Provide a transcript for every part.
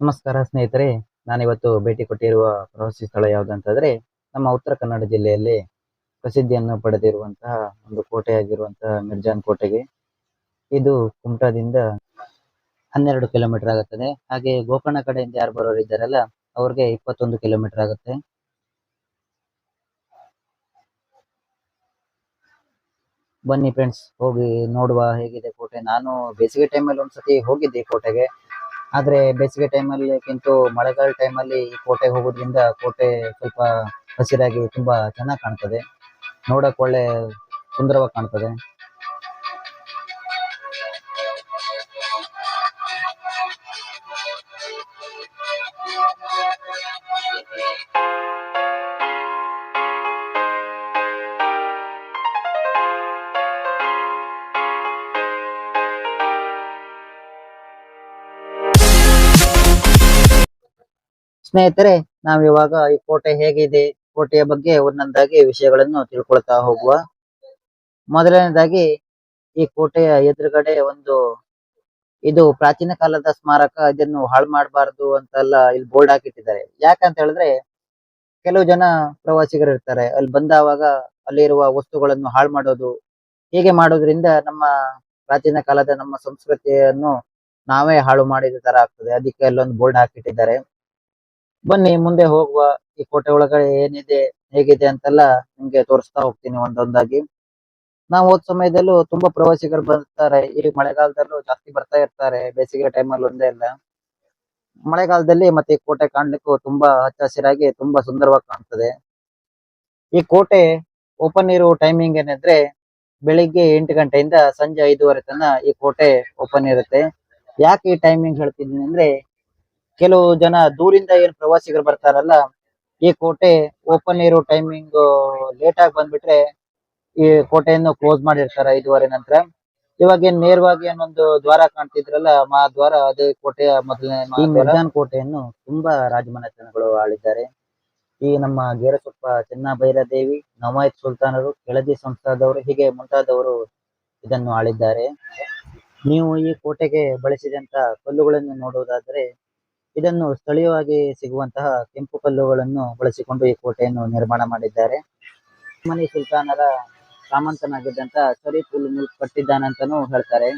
ನಮಸ್ಕಾರ ಸ್ನೇಹಿತರೆ, ನಾನಿವತ್ತು ಭೇಟಿ ಕೊಟ್ಟಿರುವ ಪ್ರವಾಸಿ ಸ್ಥಳ ಯಾವುದಂತಂದರೆ ನಮ್ಮ ಉತ್ತರ ಕನ್ನಡ ಜಿಲ್ಲೆಯಲ್ಲಿ ಪ್ರಸಿದ್ಧಿಯನ್ನು ಪಡೆದಿರುವಂತಹ ಒಂದು ಕೋಟೆಯಾಗಿರುವಂತಹ ಮಿರ್ಜಾನ್ ಕೋಟೆಗೆ. ಇದು ಕುಮಟಾದಿಂದ ಹನ್ನೆರಡು ಕಿಲೋಮೀಟರ್ ಆಗುತ್ತದೆ. ಹಾಗೆ ಗೋಕರ್ಣ ಕಡೆಯಿಂದ ಯಾರು ಬರೋರು ಇದ್ದಾರಲ್ಲ, ಅವ್ರಿಗೆ ಇಪ್ಪತ್ತೊಂದು ಕಿಲೋಮೀಟರ್ ಆಗುತ್ತೆ. ಬನ್ನಿ ಫ್ರೆಂಡ್ಸ್ ಹೋಗಿ ನೋಡುವ ಹೇಗಿದೆ ಕೋಟೆ. ನಾನು ಬೇಸಿಗೆ ಟೈಮಲ್ಲಿ ಒಂದ್ಸತಿ ಹೋಗಿದ್ದೆ ಕೋಟೆಗೆ. ಆದ್ರೆ ಬೇಸಿಗೆ ಟೈಮಲ್ಲಿಗಿಂತ ಮಳೆಗಾಲ ಟೈಮಲ್ಲಿ ಈ ಕೋಟೆಗೆ ಹೋಗೋದ್ರಿಂದ ಕೋಟೆ ಸ್ವಲ್ಪ ಹಸಿರಾಗಿ ತುಂಬಾ ಚೆನ್ನಾಗಿ ಕಾಣ್ತದೆ. ನೋಡಕ್ ಒಳ್ಳೆ ಸುಂದರವಾಗಿ ಕಾಣ್ತದೆ. ಸ್ನೇಹಿತರೆ ನಾವಿವಾಗ ಈ ಕೋಟೆ ಹೇಗಿದೆ? ಕೋಟೆಯ ಬಗ್ಗೆ ಒಂದೊಂದಾಗಿ ವಿಷಯಗಳನ್ನು ತಿಳ್ಕೊಳ್ತಾ ಹೋಗುವ. ಮೊದಲನೇದಾಗಿ, ಈ ಕೋಟೆಯ ಎದುರುಗಡೆ ಒಂದು ಇದು ಪ್ರಾಚೀನ ಕಾಲದ ಸ್ಮಾರಕ, ಇದನ್ನು ಹಾಳು ಮಾಡಬಾರ್ದು ಅಂತೆಲ್ಲ ಇಲ್ಲಿ ಬೋರ್ಡ್ ಹಾಕಿಟ್ಟಿದ್ದಾರೆ. ಯಾಕಂತ ಹೇಳಿದ್ರೆ, ಕೆಲವು ಜನ ಪ್ರವಾಸಿಗರು ಇರ್ತಾರೆ. ಅಲ್ಲಿ ಬಂದಾವಾಗ ಅಲ್ಲಿರುವ ವಸ್ತುಗಳನ್ನು ಹಾಳು ಮಾಡೋದು, ಹೀಗೆ ಮಾಡೋದ್ರಿಂದ ನಮ್ಮ ಪ್ರಾಚೀನ ಕಾಲದ ನಮ್ಮ ಸಂಸ್ಕೃತಿಯನ್ನು ನಾವೇ ಹಾಳು ಮಾಡಿದ ತರ ಆಗ್ತದೆ. ಅದಕ್ಕೆ ಅಲ್ಲೊಂದು ಬೋರ್ಡ್ ಹಾಕಿಟ್ಟಿದ್ದಾರೆ. ಬನ್ನಿ, ಮುಂದೆ ಹೋಗುವ ಈ ಕೋಟೆ ಒಳಗಡೆ ಏನಿದೆ, ಹೇಗಿದೆ ಅಂತೆಲ್ಲ ನಿಮ್ಗೆ ತೋರಿಸ್ತಾ ಹೋಗ್ತೀನಿ ಒಂದೊಂದಾಗಿ. ನಾವು ಹೋದ ಸಮಯದಲ್ಲೂ ತುಂಬಾ ಪ್ರವಾಸಿಗರು ಬರ್ತಾರೆ. ಈ ಮಳೆಗಾಲದಲ್ಲೂ ಜಾಸ್ತಿ ಬರ್ತಾ ಇರ್ತಾರೆ, ಬೇಸಿಗೆ ಟೈಮಲ್ಲಿ ಒಂದೇ ಇಲ್ಲ ಮಳೆಗಾಲದಲ್ಲಿ ಮತ್ತೆ ಈ ಕೋಟೆ ಕಾಣಲಿಕ್ಕೂ ತುಂಬಾ ಹಚ್ಚ ಹಸಿರಾಗಿ ತುಂಬಾ ಸುಂದರವಾಗಿ ಕಾಣ್ತದೆ. ಈ ಕೋಟೆ ಓಪನ್ ಇರುವ ಟೈಮಿಂಗ್ ಏನಂದ್ರೆ ಬೆಳಿಗ್ಗೆ ಎಂಟು ಗಂಟೆಯಿಂದ ಸಂಜೆ ಐದೂವರೆ ತನಕ ಈ ಕೋಟೆ ಓಪನ್ ಇರುತ್ತೆ. ಯಾಕೆ ಈ ಟೈಮಿಂಗ್ ಹೇಳ್ತಿದ್ದೀನಿ ಅಂದ್ರೆ ಕೆಲವು ಜನ ದೂರಿಂದ ಏನ್ ಪ್ರವಾಸಿಗರು ಬರ್ತಾರಲ್ಲ ಈ ಕೋಟೆ ಓಪನ್ ಇರೋ ಟೈಮಿಂಗ್ ಲೇಟ್ ಆಗಿ ಬಂದ್ಬಿಟ್ರೆ ಈ ಕೋಟೆಯನ್ನು ಕ್ಲೋಸ್ ಮಾಡಿರ್ತಾರೆ ಐದುವರೆ ನಂತರ. ಇವಾಗ ಏನ್ ನೇರವಾಗಿ ಏನೊಂದು ದ್ವಾರ ಕಾಣ್ತಿದ್ರಲ್ಲ ಮಾ ದ್ವಾರ ಅದೇ ಕೋಟೆಯ ಮೊದಲನೇ ಈ ಮಿರ್ಜಾನ್ ಕೋಟೆಯನ್ನು ತುಂಬಾ ರಾಜಮನೆತನಗಳು ಆಳಿದ್ದಾರೆ. ಈ ನಮ್ಮ ಗೇರಸೊಪ್ಪ ಚೆನ್ನಭೈರದೇವಿ ನವಾಯತ್ ಸುಲ್ತಾನರು ಕೆಳದಿ ಸಂಸ್ಥಾದವರು ಹೀಗೆ ಮುಂತಾದವರು ಇದನ್ನು ಆಳಿದ್ದಾರೆ. ನೀವು ಈ ಕೋಟೆಗೆ ಬಳಸಿದಂತ ಕಲ್ಲುಗಳನ್ನು ನೋಡುವುದಾದರೆ ಇದನ್ನು ಸ್ಥಳೀಯವಾಗಿ ಸಿಗುವಂತಹ ಕೆಂಪು ಕಲ್ಲುಗಳನ್ನು ಬಳಸಿಕೊಂಡು ಈ ಕೋಟೆಯನ್ನು ನಿರ್ಮಾಣ ಮಾಡಿದ್ದಾರೆ. ಮನಿ ಸುಲ್ತಾನರ ಸಾಮಂತನಾಗಿದ್ದಂತ ಶರೀಫ್ ಉಲ್ ಮುಲ್ಕ್ ಕಟ್ಟಿದ್ದಾನಂತಾನೂ ಹೇಳ್ತಾರೆ.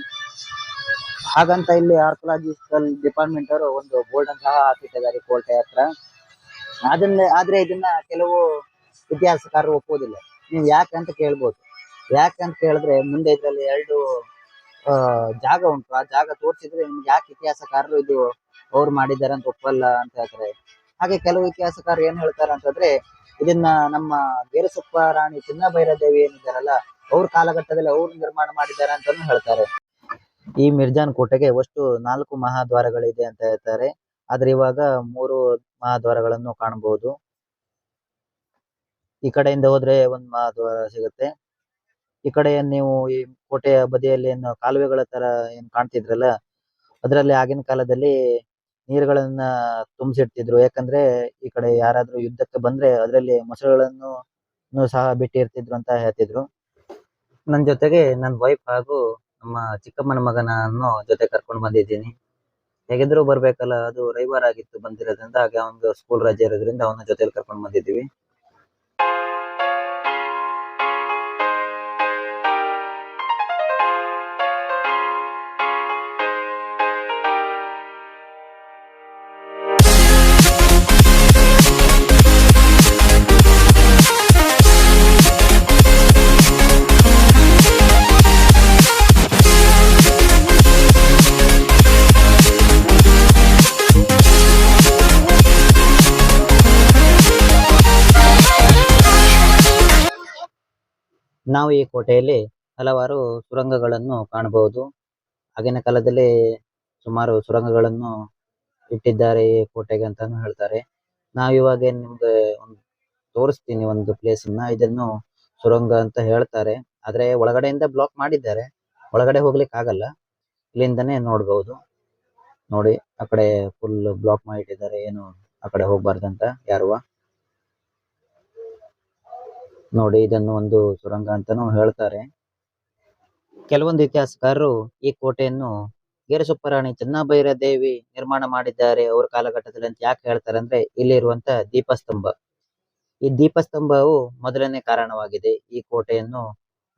ಹಾಗಂತ ಇಲ್ಲಿ ಆರ್ಕಲಾಜಿಕಲ್ ಡಿಪಾರ್ಟ್ಮೆಂಟ್ ಅವರು ಒಂದು ಬೋರ್ಡ್ ಸಹ ಹಾಕಿಟ್ಟಿದ್ದಾರೆ ಕೋಟೆ ಹತ್ರ. ಅದನ್ನ, ಆದ್ರೆ ಇದನ್ನ ಕೆಲವು ಇತಿಹಾಸಕಾರರು ಒಪ್ಪುವುದಿಲ್ಲ. ನೀವು ಯಾಕೆ ಅಂತ ಕೇಳ್ಬೋದು. ಯಾಕೆ ಅಂತ ಕೇಳಿದ್ರೆ ಮುಂದೆ ಇದರಲ್ಲಿ ಎರಡು ಜಾಗ ಉಂಟು. ಆ ಜಾಗ ತೋರಿಸಿದ್ರೆ ನಿಮ್ಗೆ ಯಾಕೆ ಇತಿಹಾಸಕಾರರು ಇದು ಅವ್ರು ಮಾಡಿದ್ದಾರೆ ಅಂತ ಒಪ್ಪಲ್ಲ ಅಂತ ಹೇಳ್ತಾರೆ. ಹಾಗೆ ಕೆಲವು ಇತಿಹಾಸಕಾರರು ಏನ್ ಹೇಳ್ತಾರೆ ಅಂತಂದ್ರೆ, ಇದನ್ನ ನಮ್ಮ ಗೇರುಸೊಪ್ಪ ರಾಣಿ ಚಿನ್ನಭೈರದೇವಿ ಏನಿದ್ದಾರಲ್ಲ, ಅವ್ರ ಕಾಲಘಟ್ಟದಲ್ಲಿ ಅವ್ರು ನಿರ್ಮಾಣ ಮಾಡಿದ್ದಾರೆ ಅಂತಾನು ಹೇಳ್ತಾರೆ. ಈ ಮಿರ್ಜಾನ್ ಕೋಟೆಗೆ ಒಟ್ಟು ನಾಲ್ಕು ಮಹಾದ್ವಾರಗಳಿದೆ ಅಂತ ಹೇಳ್ತಾರೆ. ಆದ್ರೆ ಇವಾಗ ಮೂರು ಮಹಾದ್ವಾರಗಳನ್ನು ಕಾಣಬಹುದು ಈ ಕಡೆಯಿಂದ ಹೋದ್ರೆ ಒಂದ್ ಮಹಾದ್ವಾರ ಸಿಗುತ್ತೆ. ಈ ಕಡೆ ನೀವು ಈ ಕೋಟೆಯ ಬದಿಯಲ್ಲಿ ಏನು ಕಾಲುವೆಗಳ ತರ ಏನ್ ಕಾಣ್ತಿದ್ರಲ್ಲ, ಅದರಲ್ಲಿ ಆಗಿನ ಕಾಲದಲ್ಲಿ ನೀರುಗಳನ್ನ ತುಂಬಿಸಿಡ್ತಿದ್ರು. ಯಾಕಂದ್ರೆ ಈ ಕಡೆ ಯಾರಾದ್ರೂ ಯುದ್ಧಕ್ಕೆ ಬಂದ್ರೆ ಅದರಲ್ಲಿ ಮೊಸಳೆಗಳನ್ನು ಸಹ ಬಿಟ್ಟಿರ್ತಿದ್ರು ಅಂತ ಹೇಳ್ತಿದ್ರು. ನನ್ ಜೊತೆಗೆ ನನ್ ವೈಫ್ ಹಾಗೂ ನಮ್ಮ ಚಿಕ್ಕಮ್ಮನ ಮಗನನ್ನು ಜೊತೆ ಕರ್ಕೊಂಡು ಬಂದಿದ್ದೀನಿ. ಹೇಗಿದ್ರು ಬರ್ಬೇಕಲ್ಲ, ಅದು ರವಿವಾರ ಆಗಿತ್ತು ಬಂದಿರೋದ್ರಿಂದ, ಹಾಗೆ ಒಂದು ಸ್ಕೂಲ್ ರಜೆ ಇರೋದ್ರಿಂದ ಅವನ ಜೊತೆಲಿ ಕರ್ಕೊಂಡು ಬಂದಿದ್ದೀವಿ. ನಾವು ಈ ಕೋಟೆಯಲ್ಲಿ ಹಲವಾರು ಸುರಂಗಗಳನ್ನು ಕಾಣಬಹುದು. ಆಗಿನ ಕಾಲದಲ್ಲಿ ಸುಮಾರು ಸುರಂಗಗಳನ್ನು ಇಟ್ಟಿದ್ದಾರೆ ಈ ಕೋಟೆಗೆ ಅಂತಾನು ಹೇಳ್ತಾರೆ. ನಾವು ಇವಾಗ ಒಂದ್ ತೋರಿಸ್ತೀನಿ ಒಂದು ಪ್ಲೇಸ್ ಅನ್ನ. ಇದನ್ನು ಸುರಂಗ ಅಂತ ಹೇಳ್ತಾರೆ. ಆದ್ರೆ ಒಳಗಡೆಯಿಂದ ಬ್ಲಾಕ್ ಮಾಡಿದ್ದಾರೆ. ಒಳಗಡೆ ಹೋಗ್ಲಿಕ್ಕೆ ಆಗಲ್ಲ. ಇಲ್ಲಿಂದನೇ ನೋಡಬಹುದು ನೋಡಿ, ಆ ಕಡೆ ಫುಲ್ ಬ್ಲಾಕ್ ಮಾಡಿಟ್ಟಿದ್ದಾರೆ. ಏನು ಆ ಕಡೆ ಅಂತ ಯಾರುವ ನೋಡಿ ಇದನ್ನು ಒಂದು ಸುರಂಗ ಅಂತಾನೂ ಹೇಳ್ತಾರೆ. ಕೆಲವೊಂದು ಇತಿಹಾಸಕಾರರು ಈ ಕೋಟೆಯನ್ನು ಗೇರಸುಪ್ಪರಾಣಿ ಚೆನ್ನಭೈರ ದೇವಿ ನಿರ್ಮಾಣ ಮಾಡಿದ್ದಾರೆ. ಅವ್ರ ಕಾಲಘಟ್ಟದಲ್ಲಿ ಅಂತ ಯಾಕೆ ಹೇಳ್ತಾರೆ ಅಂದ್ರೆ ಇಲ್ಲಿರುವಂತ ದೀಪಸ್ತಂಭ. ಈ ದೀಪಸ್ತಂಭವು ಮೊದಲನೇ ಕಾರಣವಾಗಿದೆ. ಈ ಕೋಟೆಯನ್ನು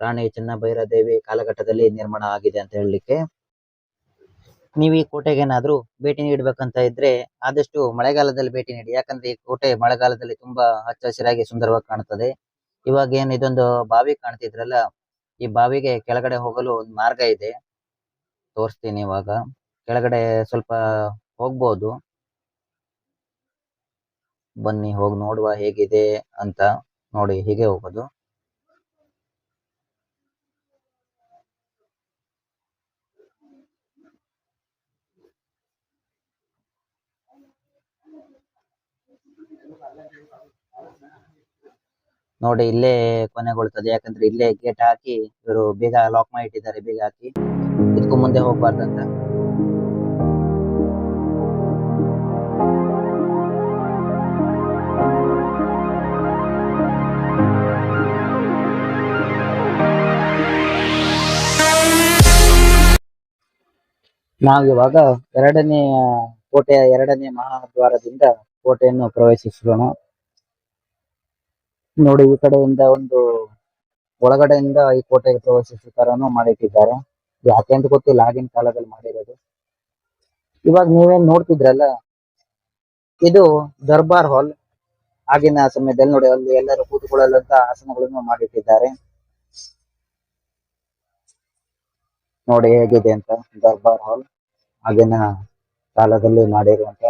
ರಾಣಿ ಚೆನ್ನಭೈರ ದೇವಿ ಕಾಲಘಟ್ಟದಲ್ಲಿ ನಿರ್ಮಾಣ ಆಗಿದೆ ಅಂತ ಹೇಳಲಿಕ್ಕೆ. ನೀವು ಈ ಕೋಟೆಗೆ ಏನಾದ್ರೂ ಭೇಟಿ ನೀಡಬೇಕಂತ ಇದ್ರೆ ಆದಷ್ಟು ಮಳೆಗಾಲದಲ್ಲಿ ಭೇಟಿ ನೀಡಿ. ಯಾಕಂದ್ರೆ ಈ ಕೋಟೆ ಮಳೆಗಾಲದಲ್ಲಿ ತುಂಬಾ ಹಚ್ಚ ಹಸಿರಾಗಿ ಸುಂದರವಾಗಿ ಕಾಣುತ್ತದೆ. ಇವಾಗ ಏನ್ ಇದೊಂದು ಬಾವಿ ಕಾಣ್ತಿದ್ರಲ್ಲ, ಈ ಬಾವಿಗೆ ಕೆಳಗಡೆ ಹೋಗಲು ಒಂದು ಮಾರ್ಗ ಇದೆ. ತೋರಿಸ್ತೀನಿ ಇವಾಗ. ಕೆಳಗಡೆ ಸ್ವಲ್ಪ ಹೋಗ್ಬೋದು. ಬನ್ನಿ, ಹೋಗಿ ನೋಡುವ ಹೇಗಿದೆ ಅಂತ ನೋಡಿ, ಹೀಗೆ ಹೋಗೋದು. ನೋಡಿ, ಇಲ್ಲೇ ಕೊನೆಗೊಳ್ತದೆ. ಯಾಕಂದ್ರೆ ಇಲ್ಲೇ ಗೇಟ್ ಹಾಕಿ ಇವರು ಬೇಗ ಲಾಕ್ ಮಾಡಿ ಇಟ್ಟಿದ್ದಾರೆ ಬೇಗ ಹಾಕಿ. ಇದಕ್ಕೂ ಮುಂದೆ ಹೋಗ್ಬಾರ್ದಂತ ಇವಾಗ ಎರಡನೇ ಕೋಟೆಯ ಎರಡನೇ ಮಹಾದ್ವಾರದಿಂದ ಕೋಟೆಯನ್ನು ಪ್ರವೇಶಿಸೋಣ. ನೋಡಿ, ಈ ಕಡೆಯಿಂದ ಒಂದು ಒಳಗಡೆಯಿಂದ ಈ ಕೋಟೆಗೆ ಪ್ರವೇಶಿಸೋ ತರನು ಮಾಡಿಟ್ಟಿದ್ದಾರೆ. ಯಾಕೆ ಅಂತ ಗೊತ್ತಿಲ್ಲ, ಆಗಿನ ಕಾಲದಲ್ಲಿ ಮಾಡಿರೋದು. ಇವಾಗ ನೀವೇನ್ ನೋಡ್ತಿದ್ರಲ್ಲ, ಇದು ದರ್ಬಾರ್ ಹಾಲ್ ಆಗಿನ ಸಮಯದಲ್ಲಿ ನೋಡಿ, ಅಲ್ಲಿ ಎಲ್ಲರೂ ಕೂತುಕೊಳ್ಳಲಂತ ಆಸನಗಳನ್ನು ಮಾಡಿಟ್ಟಿದ್ದಾರೆ. ನೋಡಿ, ಹೇಗಿದೆ ಅಂತ, ದರ್ಬಾರ್ ಹಾಲ್ ಆಗಿನ ಕಾಲದಲ್ಲಿ ಮಾಡಿರುವಂತ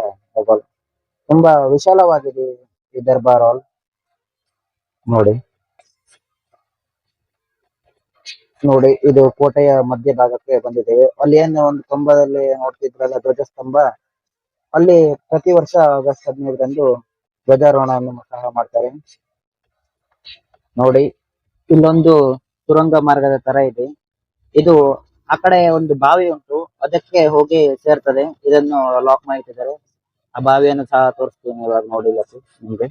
ತುಂಬಾ ವಿಶಾಲವಾಗಿದೆ ಈ ದರ್ಬಾರ್ ಹಾಲ್. ನೋಡಿ. ನೋಡಿ, ಇದು ಕೋಟೆಯ ಮಧ್ಯಭಾಗಕ್ಕೆ ಬಂದಿದ್ದೇವೆ. ಅಲ್ಲಿ ಏನು ಒಂದು ಕಂಬದಲ್ಲಿ ನೋಡ್ತಿದ್ರಲ್ಲ, ಧ್ವಜಸ್ತಂಭ? ಅಲ್ಲಿ ಪ್ರತಿ ವರ್ಷ ಆಗಸ್ಟ್ ಹದಿನೈದರಂದು ಧ್ವಜಾರೋಹಣವನ್ನು ಸಹ ಮಾಡ್ತಾರೆ. ನೋಡಿ, ಇಲ್ಲೊಂದು ಸುರಂಗ ಮಾರ್ಗದ ತರ ಇದೆ. ಇದು ಆ ಕಡೆ ಒಂದು ಬಾವಿ ಉಂಟು, ಅದಕ್ಕೆ ಹೋಗಿ ಸೇರ್ತದೆ. ಇದನ್ನು ಲಾಕ್ ಮಾಡಿಟ್ಟಿದ್ದಾರೆ. ಆ ಬಾವಿಯನ್ನು ಸಹ ತೋರಿಸ್ತೀನಿ ಇವಾಗ ನೋಡಿಲ್ಲ ನಿಮ್ಗೆ.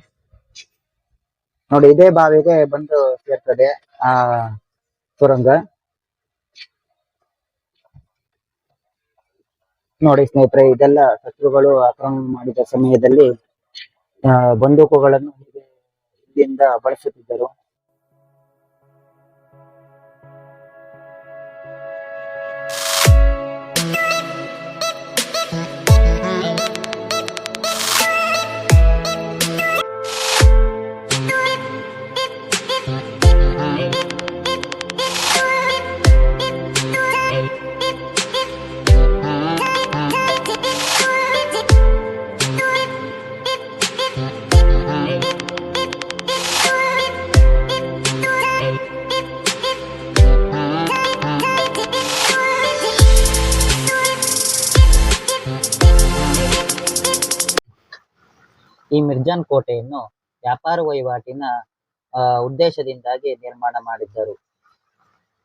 ನೋಡಿ, ಇದೇ ಬಾವಿಗೆ ಬಂದು ಸೇರ್ತದೆ ಆ ಸುರಂಗ. ನೋಡಿ ಸ್ನೇಹಿತರೆ, ಇದೆಲ್ಲ ಶತ್ರುಗಳು ಆಕ್ರಮಣ ಮಾಡಿದ ಸಮಯದಲ್ಲಿ ಬಂದೂಕುಗಳನ್ನು ಇಲ್ಲಿಂದ ಬಳಸುತ್ತಿದ್ದರು. ಮಿರ್ಜಾನ್ ಕೋಟೆಯನ್ನು ವ್ಯಾಪಾರ ವಹಿವಾಟಿನ ಉದ್ದೇಶದಿಂದಾಗಿ ನಿರ್ಮಾಣ ಮಾಡಿದ್ದರು.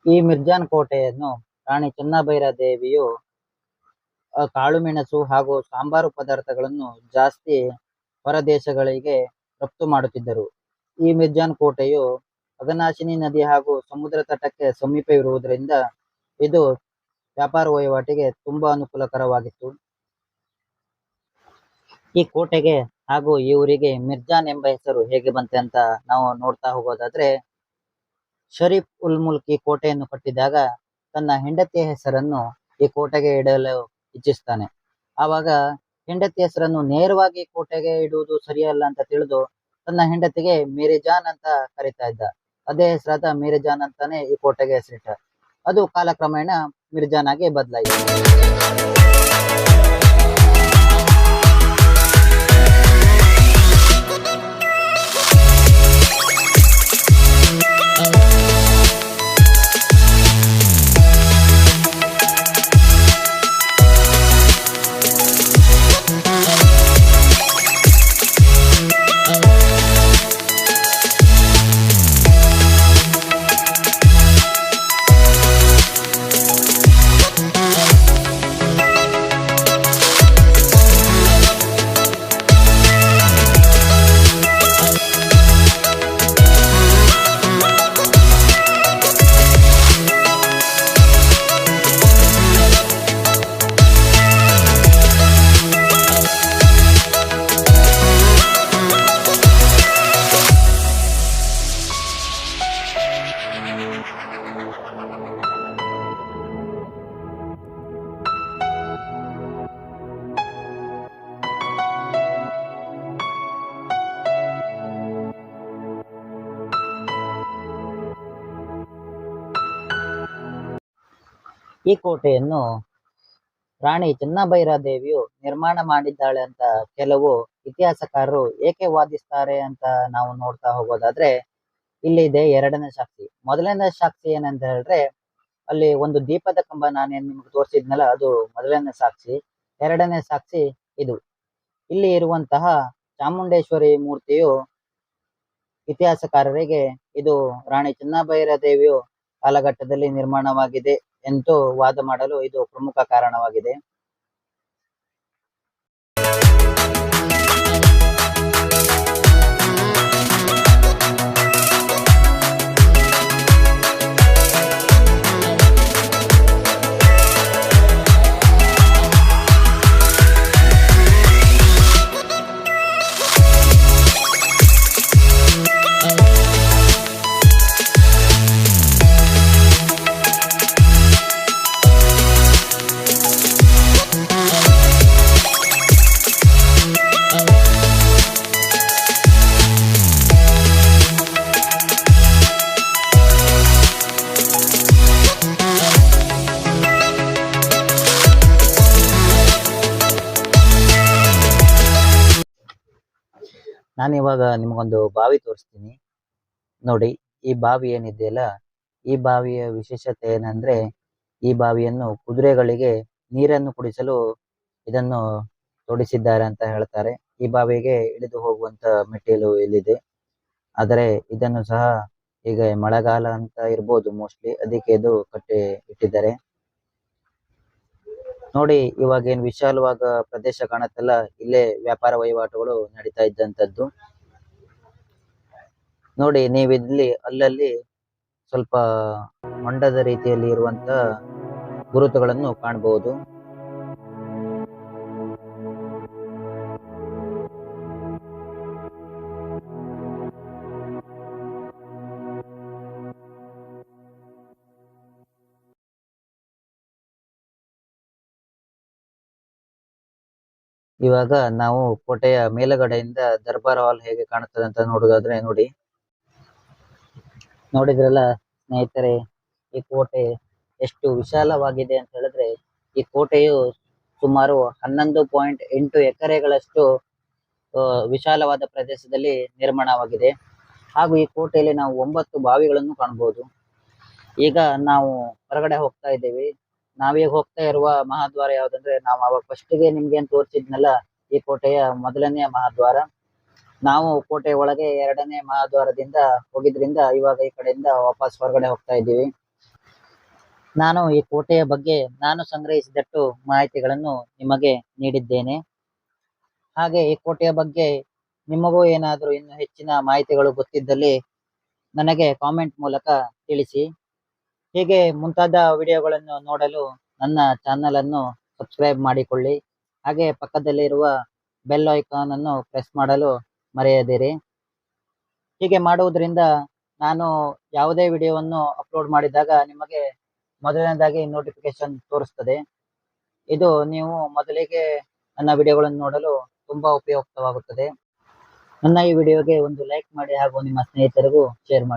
ಈ ಮಿರ್ಜಾನ್ ಕೋಟೆಯನ್ನು ರಾಣಿ ಚೆನ್ನಭೈರ ದೇವಿಯು ಕಾಳುಮೆಣಸು ಹಾಗೂ ಸಾಂಬಾರು ಪದಾರ್ಥಗಳನ್ನು ಜಾಸ್ತಿ ಹೊರದೇಶಗಳಿಗೆ ರಫ್ತು ಮಾಡುತ್ತಿದ್ದರು. ಈ ಮಿರ್ಜಾನ್ ಕೋಟೆಯು ಅಗನಾಶಿನಿ ನದಿ ಹಾಗೂ ಸಮುದ್ರ ತಟಕ್ಕೆ ಸಮೀಪವಿರುವುದರಿಂದ ಇದು ವ್ಯಾಪಾರ ವಹಿವಾಟಿಗೆ ತುಂಬಾ ಅನುಕೂಲಕರವಾಗಿತ್ತು. ಈ ಕೋಟೆಗೆ ಹಾಗೂ ಈ ಊರಿಗೆ ಮಿರ್ಜಾನ್ ಎಂಬ ಹೆಸರು ಹೇಗೆ ಬಂತೆ ಅಂತ ನಾವು ನೋಡ್ತಾ ಹೋಗೋದಾದ್ರೆ, ಶರೀಫ್ ಉಲ್ ಮುಲ್ಕ್ ಈ ಕೋಟೆಯನ್ನು ಕಟ್ಟಿದಾಗ ತನ್ನ ಹೆಂಡತಿಯ ಹೆಸರನ್ನು ಈ ಕೋಟೆಗೆ ಇಡಲು ಇಚ್ಛಿಸ್ತಾನೆ. ಆವಾಗ ಹೆಂಡತಿ ಹೆಸರನ್ನು ನೇರವಾಗಿ ಕೋಟೆಗೆ ಇಡುವುದು ಸರಿಯಲ್ಲ ಅಂತ ತಿಳಿದು ತನ್ನ ಹೆಂಡತಿಗೆ ಮೇರೆಜಾನ್ ಅಂತ ಕರಿತಾ ಇದ್ದ. ಅದೇ ಹೆಸರಾದ ಮೇರೆಜಾನ್ ಅಂತಾನೆ ಈ ಕೋಟೆಗೆ ಹೆಸರಿಟ್ಟ. ಅದು ಕಾಲಕ್ರಮೇಣ ಮಿರ್ಜಾನ್ ಆಗಿ ಬದಲಾಯಿತು ಈ ಕೋಟೆಯನ್ನು ರಾಣಿ ಚೆನ್ನಭೈರಾದೇವಿಯು ನಿರ್ಮಾಣ ಮಾಡಿದ್ದಾಳೆ ಅಂತ ಕೆಲವು ಇತಿಹಾಸಕಾರರು ಏಕೆ ವಾದಿಸ್ತಾರೆ ಅಂತ ನಾವು ನೋಡ್ತಾ ಹೋಗೋದಾದ್ರೆ ಇಲ್ಲಿದೆ ಎರಡನೇ ಸಾಕ್ಷಿ. ಮೊದಲನೇ ಸಾಕ್ಷಿ ಏನಂತ ಹೇಳಿದ್ರೆ, ಅಲ್ಲಿ ಒಂದು ದೀಪದ ಕಂಬ ನಾನೇನು ನಿಮ್ಗೆ ತೋರಿಸಿದ್ನಲ್ಲ, ಅದು ಮೊದಲನೇ ಸಾಕ್ಷಿ. ಎರಡನೇ ಸಾಕ್ಷಿ ಇದು. ಇಲ್ಲಿ ಇರುವಂತಹ ಚಾಮುಂಡೇಶ್ವರಿ ಮೂರ್ತಿಯು ಇತಿಹಾಸಕಾರರಿಗೆ ಇದು ರಾಣಿ ಚೆನ್ನಭೈರಾದೇವಿಯು ಕಾಲಘಟ್ಟದಲ್ಲಿ ನಿರ್ಮಾಣವಾಗಿದೆ. ಎಂದು ವಾದ ಮಾಡಲು ಇದು ಪ್ರಮುಖ ಕಾರಣವಾಗಿದೆ. ನಾನು ಇವಾಗ ನಿಮಗೊಂದು ಬಾವಿ ತೋರಿಸ್ತೀನಿ. ನೋಡಿ, ಈ ಬಾವಿ ಏನಿದೆಯಲ್ಲ, ಈ ಬಾವಿಯ ವಿಶೇಷತೆ ಏನಂದ್ರೆ, ಈ ಬಾವಿಯನ್ನು ಕುದುರೆಗಳಿಗೆ ನೀರನ್ನು ಕುಡಿಸಲು ಇದನ್ನು ತೋಡಿಸಿದ್ದಾರೆ ಅಂತ ಹೇಳ್ತಾರೆ. ಈ ಬಾವಿಗೆ ಇಳಿದು ಹೋಗುವಂತ ಮೆಟ್ಟಿಲು ಇಲ್ಲಿದೆ. ಆದರೆ ಇದನ್ನು ಸಹ ಈಗ ಮಳೆಗಾಲ ಅಂತ ಇರ್ಬೋದು, ಮೋಸ್ಟ್ಲಿ ಅದಕ್ಕೆ ಇದು ಕಟ್ಟಿ ಇಟ್ಟಿದ್ದಾರೆ. ನೋಡಿ, ಇವಾಗ ಏನ್ ವಿಶಾಲವಾದ ಪ್ರದೇಶ ಕಾಣತ್ತಲ್ಲ, ಇಲ್ಲೇ ವ್ಯಾಪಾರ ವಹಿವಾಟುಗಳು ನಡೀತಾ ಇದ್ದಂತದ್ದು. ನೋಡಿ ನೀವು ಇಲ್ಲಿ ಅಲ್ಲಲ್ಲಿ ಸ್ವಲ್ಪ ಹೊಂಡದ ರೀತಿಯಲ್ಲಿ ಇರುವಂತ ಗುರುತುಗಳನ್ನು ಕಾಣಬಹುದು ಇವಾಗ ನಾವು ಕೋಟೆಯ ಮೇಲುಗಡೆಯಿಂದ ದರ್ಬಾರ್ ಹಾಲ್ ಹೇಗೆ ಕಾಣುತ್ತದೆ ಅಂತ ನೋಡುದಾದ್ರೆ ನೋಡಿ. ನೋಡಿದ್ರಲ್ಲ ಸ್ನೇಹಿತರೆ, ಈ ಕೋಟೆ ಎಷ್ಟು ವಿಶಾಲವಾಗಿದೆ ಅಂತ ಹೇಳಿದ್ರೆ, ಈ ಕೋಟೆಯು ಸುಮಾರು ಹನ್ನೊಂದು ಪಾಯಿಂಟ್ ಎಂಟು ಎಕರೆಗಳಷ್ಟು ವಿಶಾಲವಾದ ಪ್ರದೇಶದಲ್ಲಿ ನಿರ್ಮಾಣವಾಗಿದೆ. ಹಾಗೂ ಈ ಕೋಟೆಯಲ್ಲಿ ನಾವು ಒಂಬತ್ತು ಬಾವಿಗಳನ್ನು ಕಾಣಬಹುದು. ಈಗ ನಾವು ಹೊರಗಡೆ ಹೋಗ್ತಾ ಇದ್ದೇವೆ. ನಾವೀಗ ಹೋಗ್ತಾ ಇರುವ ಮಹಾದ್ವಾರ ಯಾವ್ದಂದ್ರೆ ನಾವು ಅವಾಗ ಫಸ್ಟ್ಗೆ ನಿಮ್ಗೆ ಏನ್ ತೋರಿಸಿದ್ನಲ್ಲ ಈ ಕೋಟೆಯ ಮೊದಲನೆಯ ಮಹಾದ್ವಾರ. ನಾವು ಕೋಟೆ ಒಳಗೆ ಎರಡನೇ ಮಹಾದ್ವಾರದಿಂದ ಹೋಗಿದ್ರಿಂದ ಇವಾಗ ಈ ಕಡೆಯಿಂದ ವಾಪಸ್ ಹೊರಗಡೆ ಹೋಗ್ತಾ ಇದ್ದೀವಿ. ನಾನು ಈ ಕೋಟೆಯ ಬಗ್ಗೆ ನಾನು ಸಂಗ್ರಹಿಸಿದಟ್ಟು ಮಾಹಿತಿಗಳನ್ನು ನಿಮಗೆ ನೀಡಿದ್ದೇನೆ. ಹಾಗೆ ಈ ಕೋಟೆಯ ಬಗ್ಗೆ ನಿಮಗೂ ಏನಾದರೂ ಇನ್ನು ಹೆಚ್ಚಿನ ಮಾಹಿತಿಗಳು ಗೊತ್ತಿದ್ದಲ್ಲಿ ನನಗೆ ಕಾಮೆಂಟ್ ಮೂಲಕ ತಿಳಿಸಿ. ಹೀಗೆ ಮುಂತಾದ ವಿಡಿಯೋಗಳನ್ನು ನೋಡಲು ನನ್ನ ಚಾನೆಲ್ ಅನ್ನು ಸಬ್ಸ್ಕ್ರೈಬ್ ಮಾಡಿಕೊಳ್ಳಿ. ಹಾಗೆ ಪಕ್ಕದಲ್ಲಿರುವ ಬೆಲ್ ಐಕಾನ್ ಅನ್ನು ಪ್ರೆಸ್ ಮಾಡಲು ಮರೆಯದಿರಿ. ಹೀಗೆ ಮಾಡುವುದರಿಂದ ನಾನು ಯಾವುದೇ ವಿಡಿಯೋವನ್ನು ಅಪ್ಲೋಡ್ ಮಾಡಿದಾಗ ನಿಮಗೆ ಮೊದಲನೇದಾಗಿ ನೋಟಿಫಿಕೇಶನ್ ತೋರಿಸ್ತದೆ. ಇದು ನೀವು ಮೊದಲಿಗೆ ನನ್ನ ವಿಡಿಯೋಗಳನ್ನು ನೋಡಲು ತುಂಬಾ ಉಪಯುಕ್ತವಾಗುತ್ತದೆ. ನನ್ನ ಈ ವಿಡಿಯೋಗೆ ಒಂದು ಲೈಕ್ ಮಾಡಿ ಹಾಗೂ ನಿಮ್ಮ ಸ್ನೇಹಿತರಿಗೂ ಶೇರ್ ಮಾಡಿ.